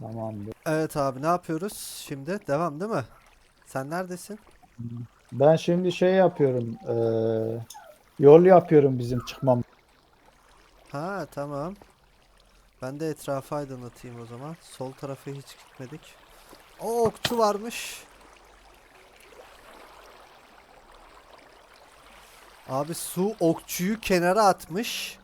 Tamamdır. Evet abi ne yapıyoruz şimdi? Devam değil mi? Sen neredesin? Ben şimdi şey yapıyorum. eee, yol yapıyorum bizim çıkmam. Ha tamam. Ben de etrafı aydınlatayım o zaman. Sol tarafa hiç gitmedik. O okçu varmış. Abi su okçuyu kenara atmış.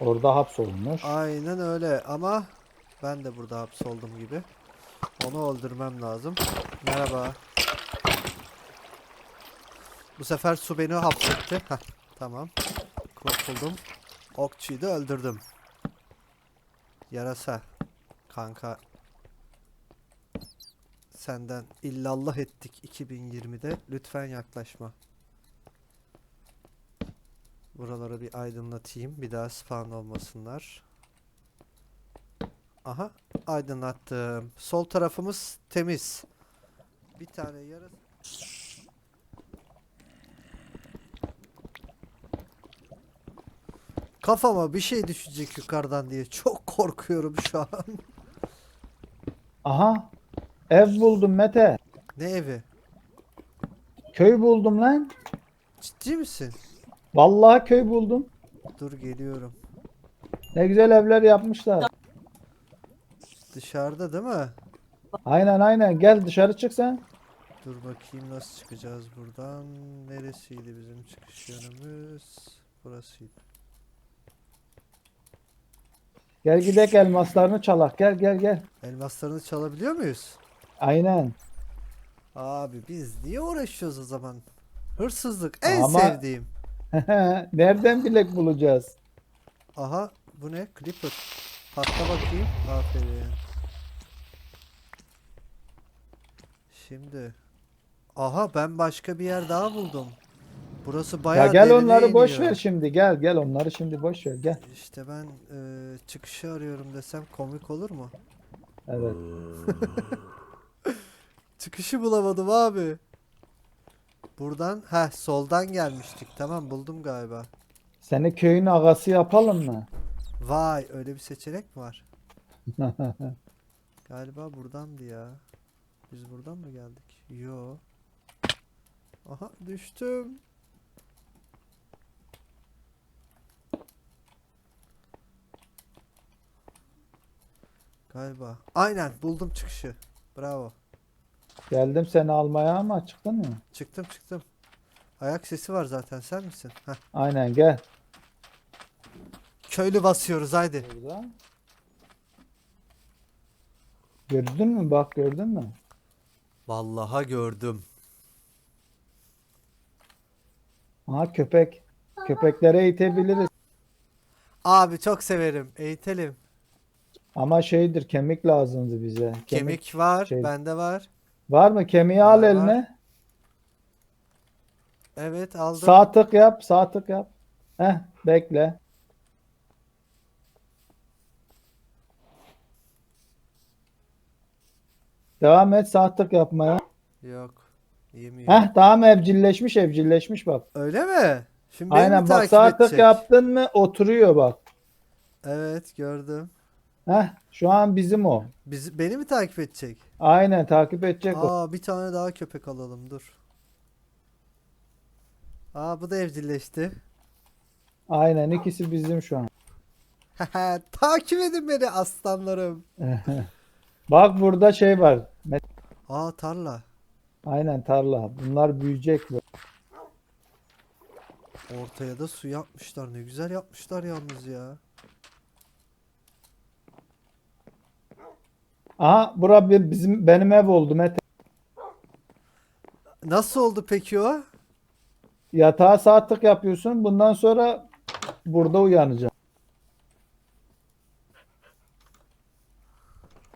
Orada hapsolmuş. Aynen öyle ama ben de burada hapsoldum gibi. Onu öldürmem lazım. Merhaba. Bu sefer su beni hapsetti. Heh, tamam. Kurtuldum. Okçuyu da öldürdüm. Yarasa. Kanka. Senden illallah ettik 2020'de. Lütfen yaklaşma. Buraları bir aydınlatayım. Bir daha spawn olmasınlar. Aha aydınlattım. Sol tarafımız temiz. Bir tane yarası. Kafama bir şey düşecek yukarıdan diye çok korkuyorum şu an. Aha. Ev buldum Mete. Ne evi? Köy buldum lan. Ciddi misin? Vallahi köy buldum. Dur geliyorum. Ne güzel evler yapmışlar. Dışarıda değil mi? Aynen aynen. Gel dışarı çık sen. Dur bakayım nasıl çıkacağız buradan. Neresiydi bizim çıkış yönümüz? Burasıydı. Gel gidek elmaslarını çalak. Gel gel gel. Elmaslarını çalabiliyor muyuz? Aynen. Abi biz niye uğraşıyoruz o zaman? Hırsızlık en Ama- sevdiğim. Nereden bilek bulacağız? Aha bu ne? Clipper. Patla bakayım. Aferin. Şimdi. Aha ben başka bir yer daha buldum. Burası Ya bayağı gel derine onları boş iniyor. ver şimdi. Gel gel onları şimdi boş ver. Gel. İşte ben e, çıkışı arıyorum desem komik olur mu? Evet. Çıkışı bulamadım abi. Buradan, heh soldan gelmiştik. Tamam buldum galiba. Seni köyün ağası yapalım mı? Vay öyle bir seçenek mi var? Galiba buradandı ya. Biz buradan mı geldik? Yo. Aha düştüm. Galiba. Aynen buldum çıkışı. Bravo. Geldim seni almaya ama çıktın mı? Çıktım çıktım. Ayak sesi var zaten sen misin? Heh. Aynen gel. Köylü basıyoruz haydi. Burada. Gördün mü? Bak gördün mü? Vallaha gördüm. Aha köpek. Köpeklere itebiliriz. Abi çok severim. Eğitelim. Ama şeydir kemik lazımdı bize. Kemik var. şey- Bende var. Var mı? Kemiği al Var, var. eline. Evet aldım. Sağ tık yap. Sağ tık yap. Heh bekle. Devam et sağ tık yapmaya. Yok. Yemiyor. Heh tamam evcilleşmiş evcilleşmiş bak. Öyle mi? Şimdi beni Aynen mi bak takip edecek? yaptın mı oturuyor bak. Evet gördüm. Heh şu an bizim o. Bizi, beni mi takip edecek? Aynen takip edecek o. Aa bir tane daha köpek alalım dur. Aa bu da evcilleşti. Aynen ikisi bizim şu an. takip edin beni aslanlarım. Bak burada şey var. Aa tarla. Aynen tarla. Bunlar büyüyecek. böyle. Ortaya da su yapmışlar. Ne güzel yapmışlar yalnız ya. Aha bura bir bizim benim ev oldu Mete. Nasıl oldu peki o? Yatağa sağ tık yapıyorsun. Bundan sonra burada uyanacağım.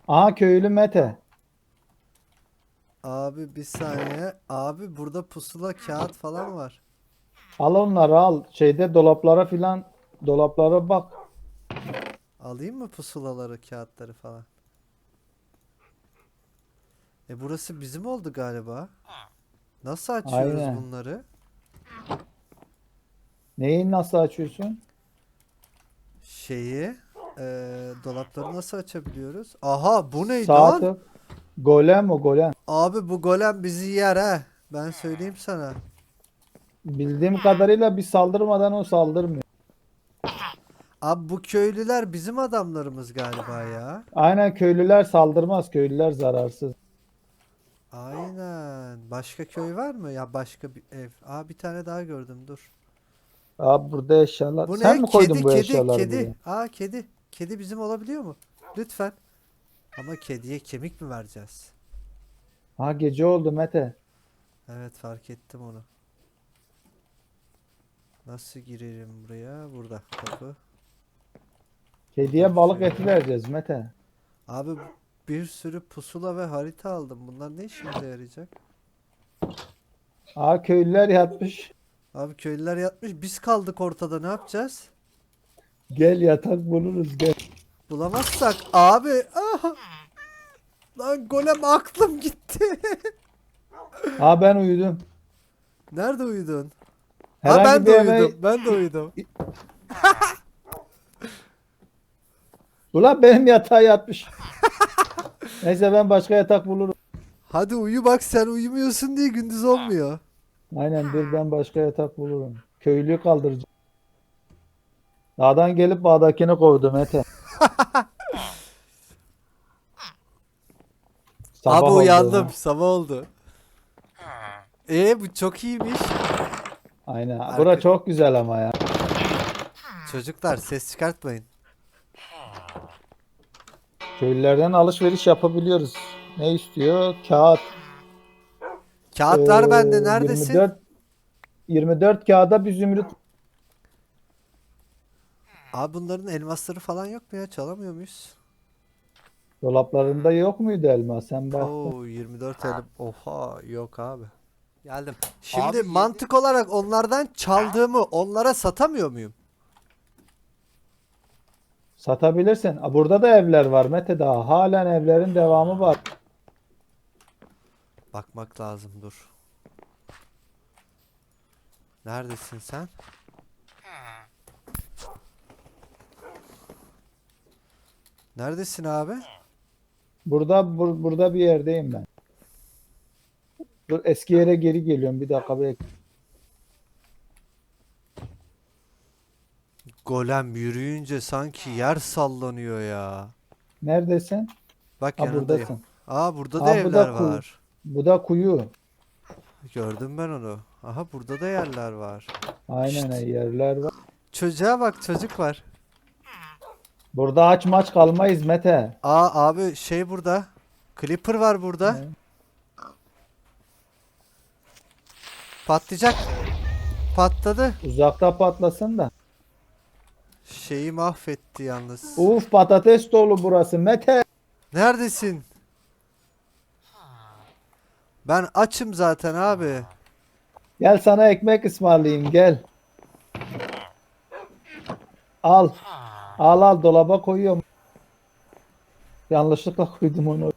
Aha köylü Mete. Abi bir saniye. Abi burada pusula kağıt falan var. Al onları al. Şeyde dolaplara filan dolaplara bak. Alayım mı pusulaları, kağıtları falan? E burası bizim oldu galiba. Nasıl açıyoruz Aynen. bunları? Neyi nasıl açıyorsun? Şeyi Ee, dolapları nasıl açabiliyoruz? Aha bu neydi Sağ lan? Golem o golem. Abi bu golem bizi yer ha. Ben söyleyeyim sana. Bildiğim kadarıyla bir saldırmadan o saldırmıyor. Abi bu köylüler bizim adamlarımız galiba ya. Aynen köylüler saldırmaz. Köylüler zararsız. Aynen. Başka köy var mı? Ya başka bir ev. Aa bir tane daha gördüm dur. Abi burada eşyalar. Bu Sen ne? mi koydun kedi, bu kedi, eşyaları kedi. buraya? Aa kedi. Kedi bizim olabiliyor mu? Lütfen. Ama kediye kemik mi vereceğiz? Ha gece oldu Mete. Evet fark ettim onu. Nasıl girerim buraya? Burada kapı. Kediye balık eti vereceğiz Mete. Abi bir sürü pusula ve harita aldım. Bunlar ne işimize yarayacak? Ha köylüler yatmış. Abi köylüler yatmış. Biz kaldık ortada. Ne yapacağız? Gel yatak buluruz gel. Bulamazsak abi. Aha. Lan golem aklım gitti. Ha ben uyudum. Nerede uyudun? Ha Herhangi ben bir de eve- uyudum. Ben de uyudum. Ulan benim yatağa yatmış. Neyse ben başka yatak bulurum. Hadi uyu bak sen uyumuyorsun diye gündüz olmuyor. Aynen dur ben başka yatak bulurum. Köylüyü kaldıracağım. Dağdan gelip bağdakini kovdu Mete. Sabah Abi oldu uyandım. ha. Sabah oldu. E bu çok iyiymiş. Aynen. Bura çok güzel ama ya. Çocuklar ses çıkartmayın. Köylülerden alışveriş yapabiliyoruz. Ne istiyor? Kağıt. Kağıtlar Ee, bende neredesin? 24 24 kağıda bir zümrüt. Abi bunların elmasları falan yok mu ya? Çalamıyor muyuz? Dolaplarında yok muydu elma? Sen bak. Oo 24 elim. Oha yok abi. Geldim. Şimdi Abi, mantık olarak onlardan çaldığımı onlara satamıyor muyum? Satabilirsin. Aa, Burada da evler var Mete daha. Halen evlerin devamı var. Bakmak lazım dur. Neredesin sen? Neredesin abi? Burada bur- burada bir yerdeyim ben. Dur eski yere geri geliyorum. Bir dakika bek. Golem yürüyünce sanki yer sallanıyor ya. Neredesin? Bak Ha yanındayım. buradasın. Aa burada da Aa, bu evler da kuyu. var. Bu da kuyu. Gördüm ben onu. Aha burada da yerler var. Aynen yerler var. Çocuğa bak çocuk var. Burada aç maç kalmayız Mete. Aa abi şey burada. Clipper var burada. Ne? Patlayacak. Patladı. Uzakta patlasın da. Şeyi mahvetti yalnız. Uf patates dolu burası Mete. Neredesin? Ben açım zaten abi. Gel sana ekmek ısmarlayayım gel. Al. Al al dolaba koyuyorum. Yanlışlıkla koydum onu.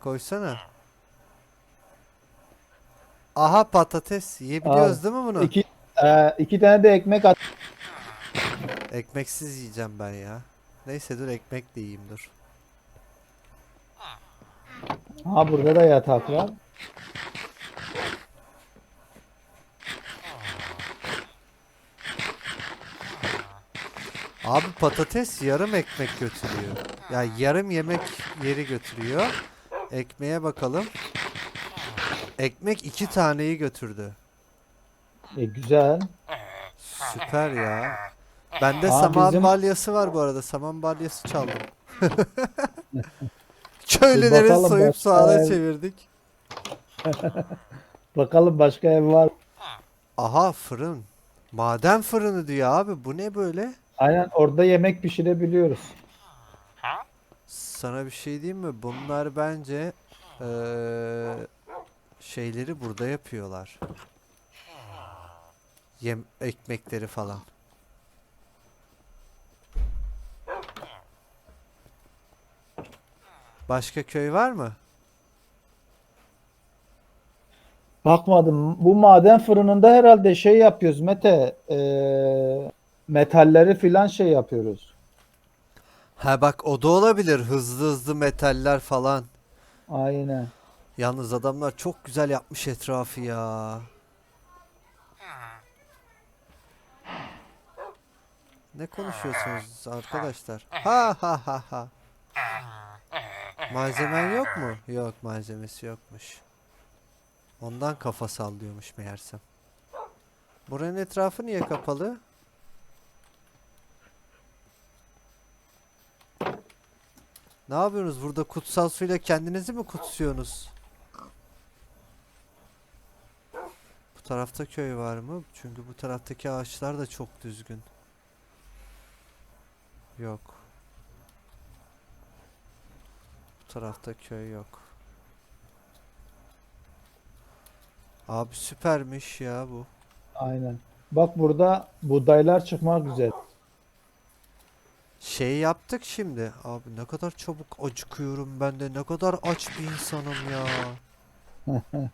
Koysana. Aha patates. Yiyebiliyoruz Al. değil mi bunu? İki, e, iki tane de ekmek at. Ekmeksiz yiyeceğim ben ya. Neyse dur ekmek de yiyeyim dur. Ha burada da yatak var. Abi patates yarım ekmek götürüyor. Ya yarım yemek yeri götürüyor. Ekmeğe bakalım. Ekmek iki taneyi götürdü. E, güzel. Süper ya. Bende Aa, saman bizim- balyası var bu arada. Saman balyası çaldım. Köylüleri bakalım soyup sağına ev- çevirdik. Bakalım başka ev var. Aha fırın. Maden fırını diyor abi. Bu ne böyle? Aynen orada yemek pişirebiliyoruz. Sana bir şey diyeyim mi? Bunlar bence eee, şeyleri burada yapıyorlar. Yem ekmekleri falan. Başka köy var mı? Bakmadım. Bu maden fırınında herhalde şey yapıyoruz Mete. Ee, metalleri filan şey yapıyoruz. Ha bak o da olabilir. Hızlı hızlı metaller falan. Aynen. Yalnız adamlar çok güzel yapmış etrafı ya. Ne konuşuyorsunuz arkadaşlar? Ha ha ha ha. Malzemen yok mu? Yok malzemesi yokmuş. Ondan kafa sallıyormuş meğersem. Buranın etrafı niye kapalı? Ne yapıyorsunuz burada kutsal suyla kendinizi mi kutsuyorsunuz? Bu tarafta köy var mı? Çünkü bu taraftaki ağaçlar da çok düzgün. Yok. Bu tarafta köy yok. Abi süpermiş ya bu. Aynen. Bak burada buğdaylar çıkmak güzel. Şey yaptık şimdi. Abi ne kadar çabuk acıkıyorum ben de. Ne kadar aç bir insanım ya.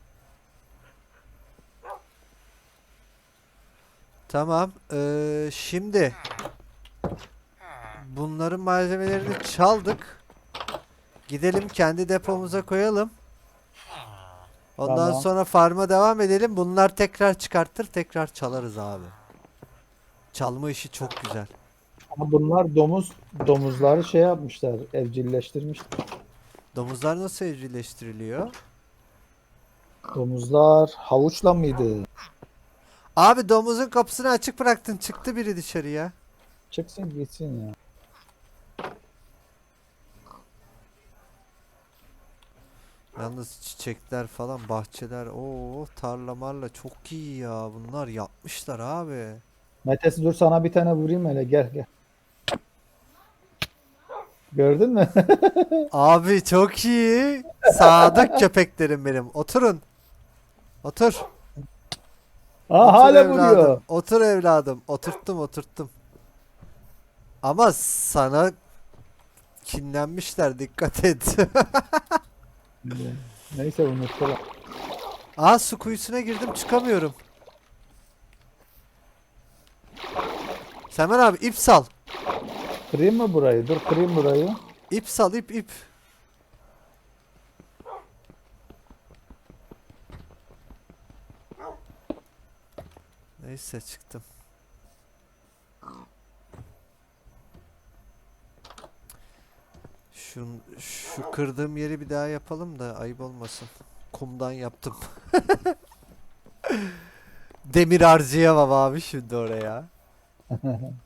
Tamam. eee, şimdi bunların malzemelerini çaldık. Gidelim kendi depomuza koyalım. Ondan Tamam. sonra farma devam edelim. Bunlar tekrar çıkartır, tekrar çalarız abi. Çalma işi çok güzel. Ama bunlar domuz domuzları şey yapmışlar, evcilleştirmişler. Domuzlar nasıl evcilleştiriliyor? Domuzlar havuçla mıydı? Abi domuzun kapısını açık bıraktın. Çıktı biri dışarıya. Çıksın gitsin ya. Yalnız çiçekler falan, bahçeler, o tarla marla çok iyi ya. Bunlar yapmışlar abi. Metes dur sana bir tane vurayım hele gel gel. Gördün mü? Abi çok iyi. Sadık köpeklerim benim. Oturun. Otur. Aa Otur hala evladım. vuruyor. Otur evladım. Oturttum oturttum. Ama sana kinlenmişler dikkat et. Neyse unuttular. Aa su kuyusuna girdim çıkamıyorum. Semer abi ip sal. Kırayım mı burayı? Dur kırayım burayı. İp sal ip ip. Neyse çıktım. Şu, şu kırdığım yeri bir daha yapalım da ayıp olmasın. Kumdan yaptım. Demir harcayamam abi şimdi oraya.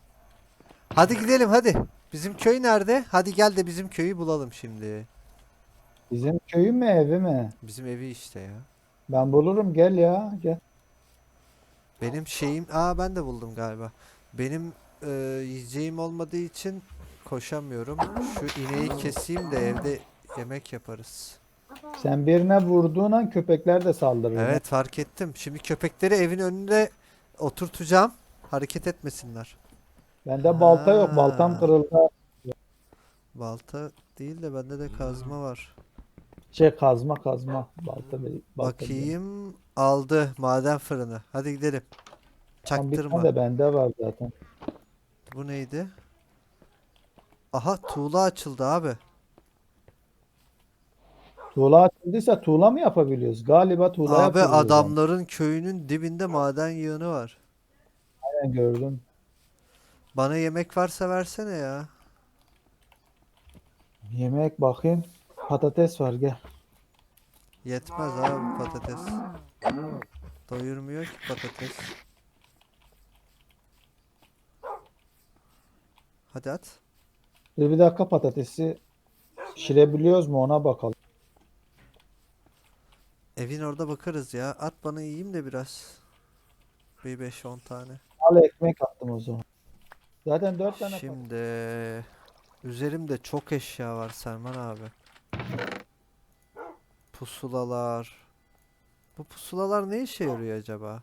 Hadi gidelim hadi. Bizim köy nerede? Hadi gel de bizim köyü bulalım şimdi. Bizim köyün mü evi mi? Bizim evi işte ya. Ben bulurum gel ya gel. Benim şeyim... Aa ben de buldum galiba. Benim e, yiyeceğim olmadığı için koşamıyorum. Şu ineği keseyim de evde yemek yaparız. Sen birine vurduğun an köpekler de saldırır. Evet fark ettim. Şimdi köpekleri evin önünde oturtacağım. Hareket etmesinler. Bende balta yok. Ha. Baltam kırıldı. Balta değil de bende de kazma var. Şey kazma kazma. Balta değil. Balta değil. Bakayım aldı maden fırını. Hadi gidelim. Tam bir Çaktırma. tane de bende var zaten. Bu neydi? Aha tuğla açıldı abi. Tuğla açıldıysa tuğla mı yapabiliyoruz? Galiba tuğla Abi zaman. adamların köyünün dibinde maden yığını var. Aynen gördüm. Bana yemek varsa versene ya. Yemek bakayım. Patates var gel. Yetmez abi patates. Doyurmuyor ki patates. Hadi at. Dur bir dakika patatesi pişirebiliyoruz mu ona bakalım. Evin orada bakarız ya. At bana yiyeyim de biraz. Bir 5-10 tane. Al ekmek attım o zaman. Zaten dört tane patates. Şimdi üzerimde çok eşya var Selman abi. Pusulalar. Bu pusulalar ne işe yarıyor acaba?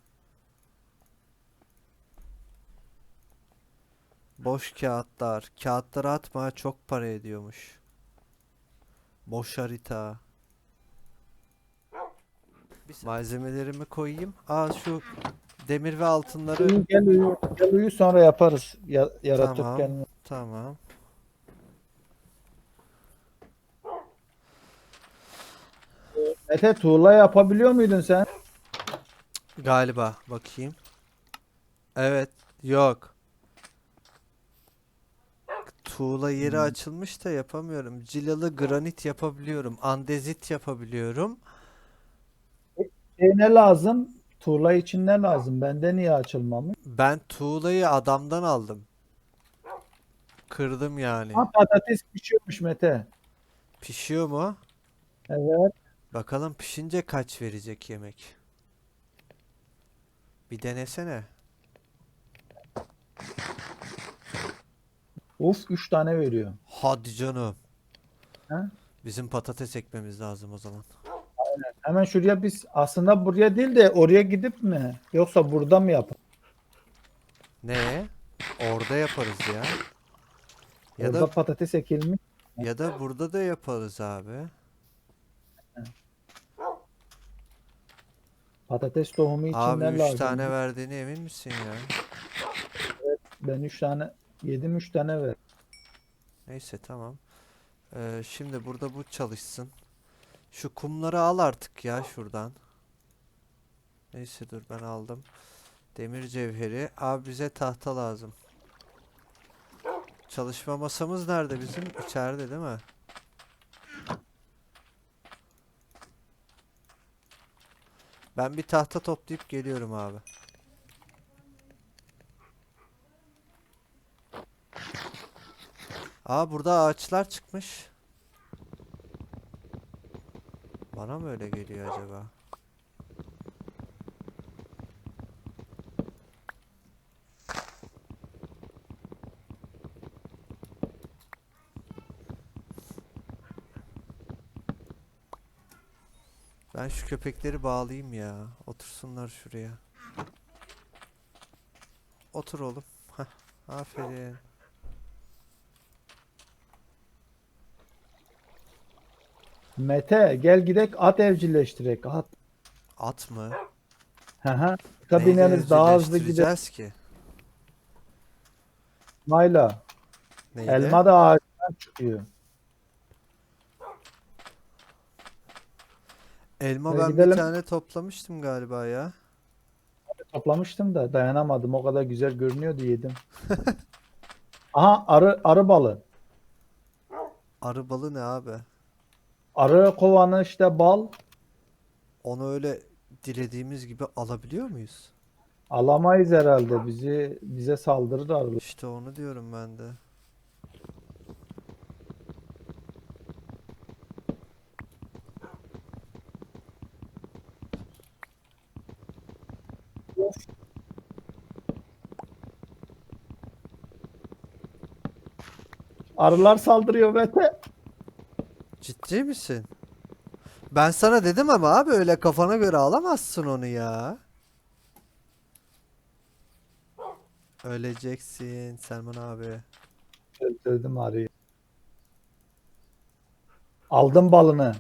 Boş kağıtlar. Kağıtları atma çok para ediyormuş. Boş harita. Malzemelerimi koyayım. Aa şu Demir ve altınları Uyu, gel uyu. Gel uyu sonra yaparız. Ya, yaratıp Tamam. kendini. tamam. Mete tuğla yapabiliyor muydun sen? Galiba bakayım. Evet, yok. Tuğla yeri açılmış da yapamıyorum. Cilalı granit yapabiliyorum. Andezit yapabiliyorum. Şey ne lazım? Tuğla için ne lazım? Bende niye açılmamış? Ben tuğlayı adamdan aldım. Kırdım yani. Ha patates pişiyormuş Mete. Pişiyor mu? Evet. Bakalım pişince kaç verecek yemek. Bir denesene. Uf 3 tane veriyor. Hadi canım. Ha? Bizim patates ekmemiz lazım o zaman. Hemen şuraya biz aslında buraya değil de oraya gidip mi? Yoksa burada mı yapalım? Ne? Orada yaparız ya. Ya Orada da patates ekilmiş. ya da burada da yaparız abi. Patates tohumu için Abi ne 3 lazım? tane verdiğine emin misin ya? Ben 3 tane yedim 3 tane ver. Neyse tamam. Ee, şimdi burada bu çalışsın. Şu kumları al artık ya şuradan. Neyse dur ben aldım. Demir cevheri. Abi bize tahta lazım. Çalışma masamız nerede bizim? İçeride değil mi? Ben bir tahta toplayıp geliyorum abi. Aa burada ağaçlar çıkmış. Bana mı öyle geliyor acaba? Ben şu köpekleri bağlayayım ya. Otursunlar şuraya. Otur oğlum. Heh, aferin. Mete gel gidek at evcilleştirek. At. At mı? Hı hı. Neyle Kabineniz daha hızlı gider. evcilleştireceğiz ki? Mayla. Neyle? Elma da ağaçtan çıkıyor. Elma Hadi ben bir gidelim. tane toplamıştım galiba ya. Toplamıştım da dayanamadım. O kadar güzel görünüyordu yedim. Aha arı arı balı. Arı balı ne abi? Arı kovanı işte bal. Onu öyle dilediğimiz gibi alabiliyor muyuz? Alamayız herhalde. Bizi bize saldırır arılar. İşte onu diyorum ben de. Arılar saldırıyor Mete. Ciddi misin? Ben sana dedim ama abi öyle kafana göre alamazsın onu ya. Öleceksin Selman abi. Öldürdüm arıyı. Aldım balını.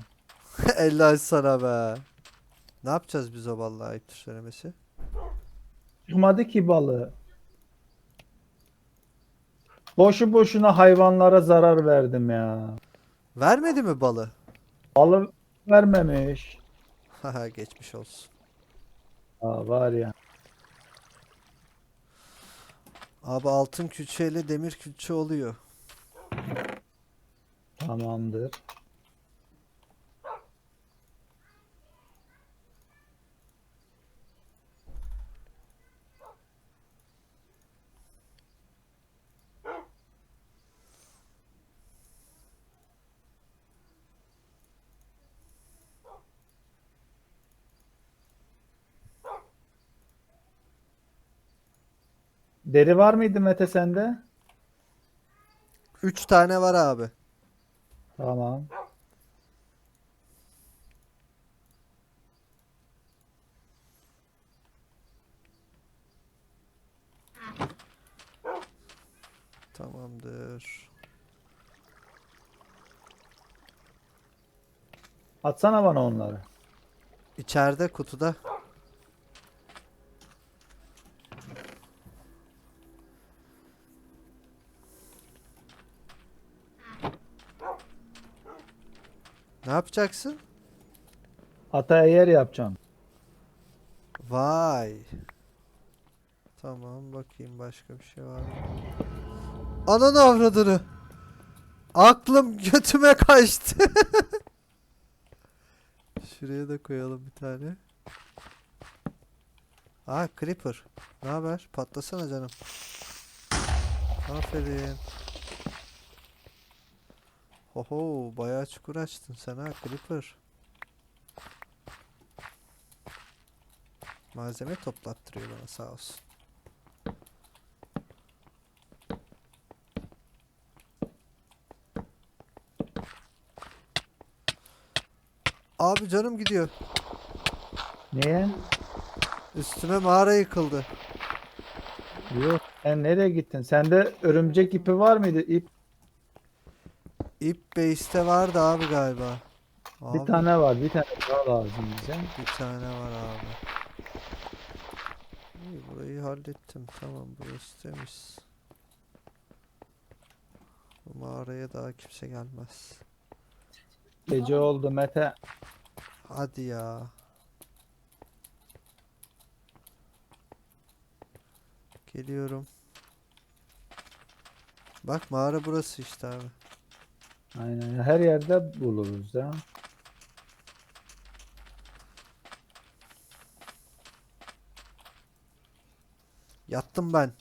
Eller sana be. Ne yapacağız biz o vallahi ayıptır söylemesi? Çıkmadı ki balığı. Boşu boşuna hayvanlara zarar verdim ya. Vermedi mi balı? Balı vermemiş. Haha geçmiş olsun. Aa, var ya. Abi altın külçeyle demir külçe oluyor. Tamamdır. Deri var mıydı Mete sende? Üç tane var abi. Tamam. Tamamdır. Atsana bana onları. İçeride kutuda. Yapacaksın? Ataya yer yapacağım. Vay. Tamam bakayım başka bir şey var mı? Ananı avradını. Aklım götüme kaçtı. Şuraya da koyalım bir tane. Aa Creeper. Ne haber? Patlasana canım. Aferin. Hoho bayağı çukur açtın sen ha Creeper. Malzeme toplattırıyor bana sağ olsun. Abi canım gidiyor. Niye? Üstüme mağara yıkıldı. Yok. Sen nereye gittin? Sende örümcek ipi var mıydı? İp İp base'te vardı abi galiba. bir Abi, tane var. Bir tane daha lazım bize. bir tane var abi. İyi burayı hallettim. Tamam burası temiz. Bu mağaraya daha kimse gelmez. Gece oldu Mete. Hadi ya. Geliyorum. Bak mağara burası işte abi. Aynen. Her yerde buluruz ya. Yattım ben.